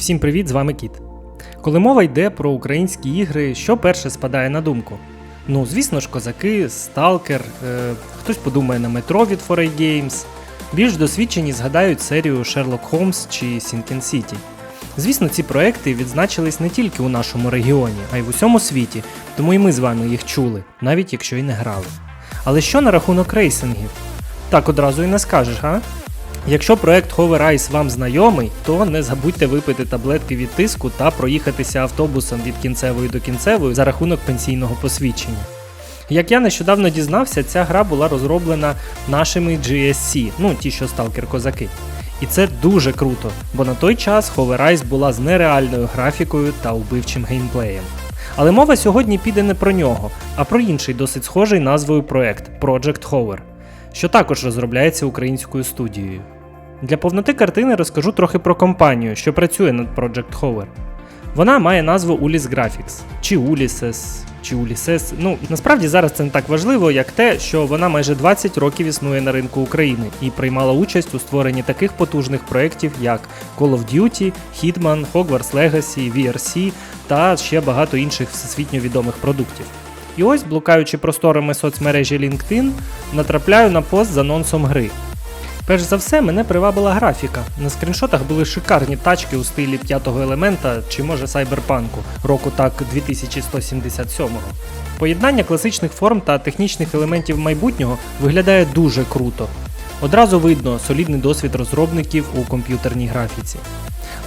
Всім привіт, з вами Кіт. Коли мова йде про українські ігри, що перше спадає на думку? Ну, звісно ж, козаки, сталкер, е, хтось подумає на метро від 4A Games. Більш досвідчені згадають серію Sherlock Holmes чи Sinking City. Звісно, ці проекти відзначились не тільки у нашому регіоні, а й в усьому світі, тому і ми з вами їх чули, навіть якщо й не грали. Але що на рахунок рейсингів? Так одразу і не скажеш, га? Якщо проект Hover Ice вам знайомий, то не забудьте випити таблетки від тиску та проїхатися автобусом від кінцевої до кінцевої за рахунок пенсійного посвідчення. Як я нещодавно дізнався, ця гра була розроблена нашими GSC, ну ті, що сталкер козаки. І це дуже круто, бо на той час Hover Ice була з нереальною графікою та убивчим геймплеєм. Але мова сьогодні піде не про нього, а про інший досить схожий назвою проект Project Hover, що також розробляється українською студією. Для повноти картини розкажу трохи про компанію, що працює над Project Hover. Вона має назву Ulis Graphics, чи Ulises, чи Ulises. Ну, насправді зараз це не так важливо, як те, що вона майже 20 років існує на ринку України і приймала участь у створенні таких потужних проєктів, як Call of Duty, Hitman, Hogwarts Legacy, VRC та ще багато інших всесвітньо відомих продуктів. І ось, блукаючи просторами соцмережі LinkedIn, натрапляю на пост з анонсом гри. Перш за все, мене привабила графіка. На скріншотах були шикарні тачки у стилі п'ятого елемента чи може сайберпанку року так 2177-го. Поєднання класичних форм та технічних елементів майбутнього виглядає дуже круто. Одразу видно солідний досвід розробників у комп'ютерній графіці.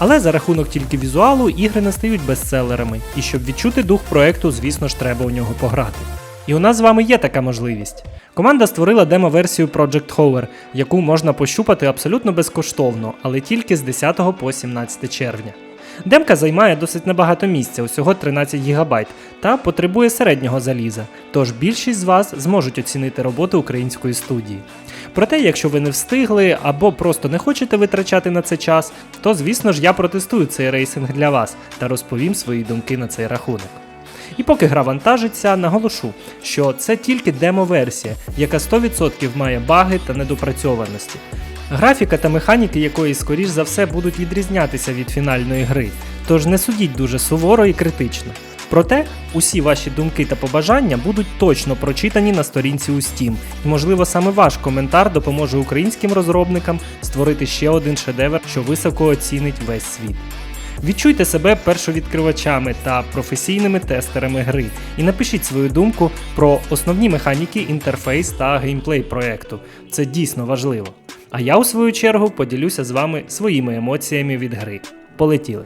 Але за рахунок тільки візуалу ігри не стають бестселерами, і щоб відчути дух проекту, звісно ж, треба у нього пограти. І у нас з вами є така можливість. Команда створила демо-версію Project Hover, яку можна пощупати абсолютно безкоштовно, але тільки з 10 по 17 червня. Демка займає досить небагато місця, усього 13 ГБ, та потребує середнього заліза, тож більшість з вас зможуть оцінити роботу української студії. Проте, якщо ви не встигли або просто не хочете витрачати на це час, то звісно ж я протестую цей рейсинг для вас та розповім свої думки на цей рахунок. І поки гра вантажиться, наголошу, що це тільки демо-версія, яка 100% має баги та недопрацьованості. Графіка та механіки якої, скоріш за все, будуть відрізнятися від фінальної гри, тож не судіть дуже суворо і критично. Проте, усі ваші думки та побажання будуть точно прочитані на сторінці у Steam, і можливо саме ваш коментар допоможе українським розробникам створити ще один шедевр, що високо оцінить весь світ. Відчуйте себе першовідкривачами та професійними тестерами гри і напишіть свою думку про основні механіки, інтерфейс та геймплей проекту. Це дійсно важливо. А я у свою чергу поділюся з вами своїми емоціями від гри. Полетіли!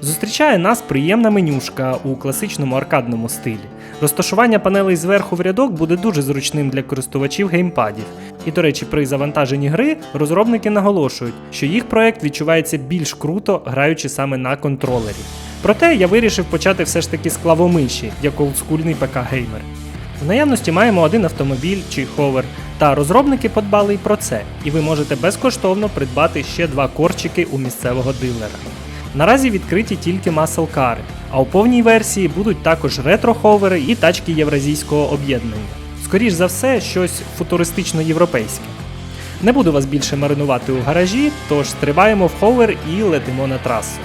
Зустрічає нас приємна менюшка у класичному аркадному стилі. Розташування панелей зверху в рядок буде дуже зручним для користувачів геймпадів. І, до речі, при завантаженні гри розробники наголошують, що їх проект відчувається більш круто, граючи саме на контролері. Проте я вирішив почати все ж таки з клавомиші, як олдскульний ПК-геймер. В наявності маємо один автомобіль чи ховер, та розробники подбали й про це, і ви можете безкоштовно придбати ще два корчики у місцевого дилера. Наразі відкриті тільки маслкари, а у повній версії будуть також ретро-ховери і тачки євразійського об'єднання. Скоріш за все, щось футуристично-європейське. Не буду вас більше маринувати у гаражі, тож стрибаємо в ховер і летимо на трасу.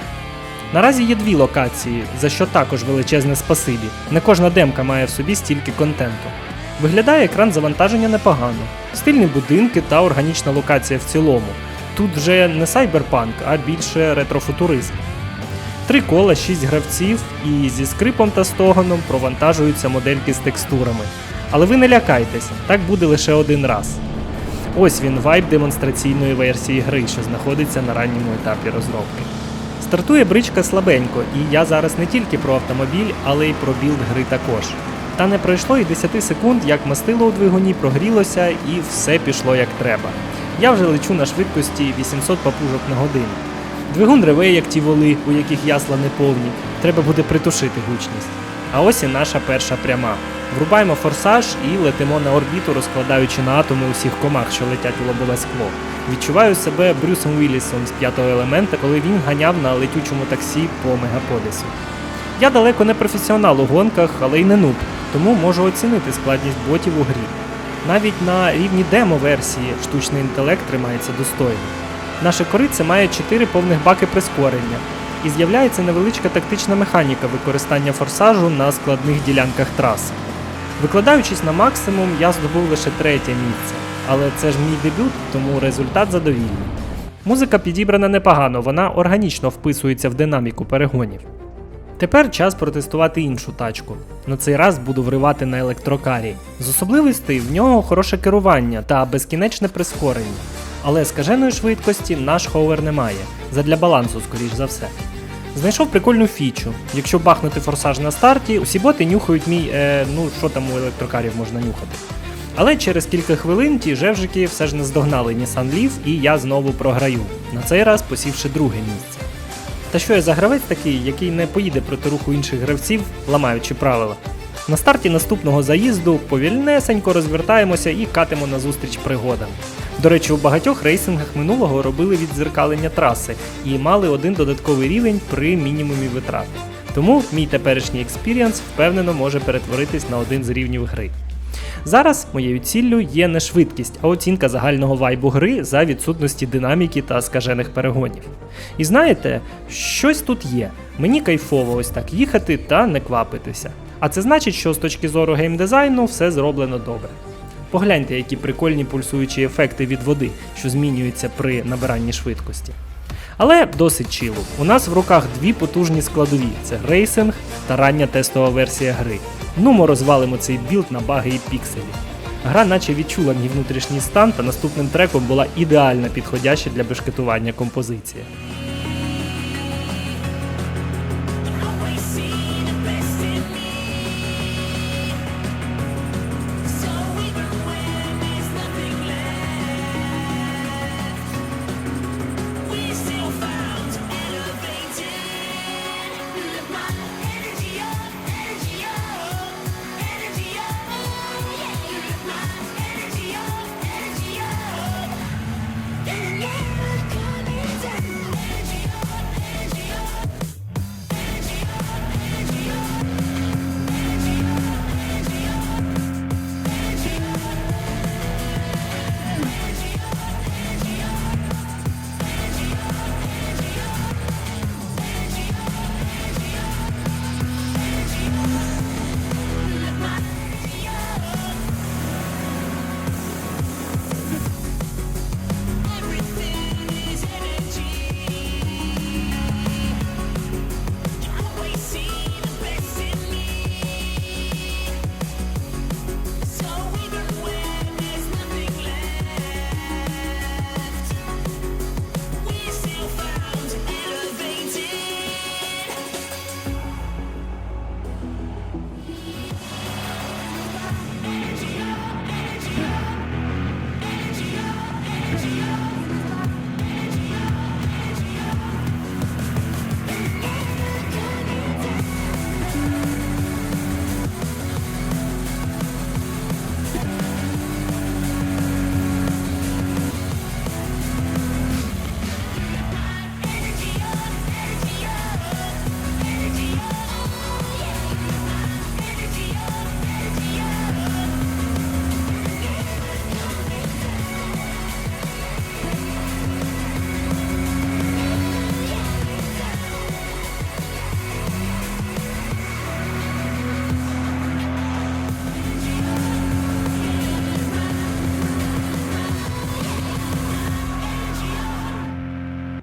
Наразі є дві локації, за що також величезне спасибі. Не кожна демка має в собі стільки контенту. Виглядає екран завантаження непогано, стильні будинки та органічна локація в цілому. Тут вже не сайберпанк, а більше ретрофутуризм. Три кола, шість гравців, і зі скрипом та стогоном провантажуються модельки з текстурами. Але ви не лякайтесь, так буде лише один раз. Ось він вайб демонстраційної версії гри, що знаходиться на ранньому етапі розробки. Стартує бричка слабенько, і я зараз не тільки про автомобіль, але й про білд гри також. Та не пройшло і 10 секунд, як мастило у двигуні прогрілося, і все пішло як треба. Я вже лечу на швидкості 800 папужок на годину. Двигун реве, як ті воли, у яких ясла не повні. Треба буде притушити гучність. А ось і наша перша пряма. Врубаємо форсаж і летимо на орбіту, розкладаючи на атоми усіх комах, що летять у лобове скло. Відчуваю себе Брюсом Віллісом з п'ятого елемента, коли він ганяв на летючому таксі по мегаполісу. Я далеко не професіонал у гонках, але й не нуб, тому можу оцінити складність ботів у грі. Навіть на рівні демо-версії штучний інтелект тримається достойно. Наше корице має 4 повних баки прискорення, і з'являється невеличка тактична механіка використання форсажу на складних ділянках траси. Викладаючись на максимум, я здобув лише третє місце, але це ж мій дебют, тому результат задовільний. Музика підібрана непогано, вона органічно вписується в динаміку перегонів. Тепер час протестувати іншу тачку. На цей раз буду вривати на електрокарі. З особливостей в нього хороше керування та безкінечне прискорення. Але скаженої швидкості наш ховер не має, задля балансу, скоріш за все. Знайшов прикольну фічу. Якщо бахнути форсаж на старті, усі боти нюхають мій, е, ну що там у електрокарів можна нюхати. Але через кілька хвилин ті жевжики все ж наздогнали Nissan Leaf і я знову програю, на цей раз посівши друге місце. Та що я за гравець такий, який не поїде проти руху інших гравців, ламаючи правила. На старті наступного заїзду повільнесенько розвертаємося і катимо назустріч пригодам. До речі, у багатьох рейсингах минулого робили віддзеркалення траси і мали один додатковий рівень при мінімумі витрат. Тому мій теперішній експіріанс впевнено може перетворитись на один з рівнів гри. Зараз моєю ціллю є не швидкість, а оцінка загального вайбу гри за відсутності динаміки та скажених перегонів. І знаєте, щось тут є. Мені кайфово ось так їхати та не квапитися. А це значить, що з точки зору геймдизайну все зроблено добре. Погляньте, які прикольні пульсуючі ефекти від води, що змінюються при набиранні швидкості. Але досить чилу. У нас в руках дві потужні складові: це рейсинг та рання тестова версія гри. Ну, ми розвалимо цей білд на баги і пікселі. Гра наче відчула мій внутрішній стан, та наступним треком була ідеально підходяща для бешкетування композиція.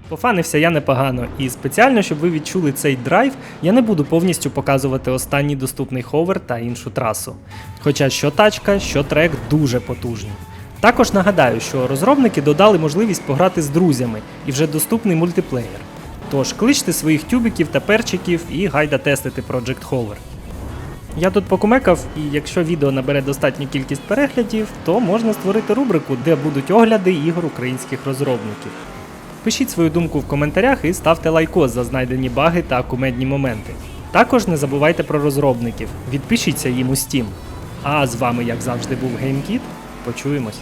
Пофанився я непогано, і спеціально, щоб ви відчули цей драйв, я не буду повністю показувати останній доступний ховер та іншу трасу. Хоча що тачка, що трек дуже потужні. Також нагадаю, що розробники додали можливість пограти з друзями і вже доступний мультиплеєр. Тож кличте своїх тюбиків та перчиків і гайда тестити Project Hover. Я тут покумекав, і якщо відео набере достатню кількість переглядів, то можна створити рубрику, де будуть огляди ігор українських розробників. Пишіть свою думку в коментарях і ставте лайкос за знайдені баги та кумедні моменти. Також не забувайте про розробників, відпишіться їм у Steam. А з вами, як завжди, був GameKit. Почуємось.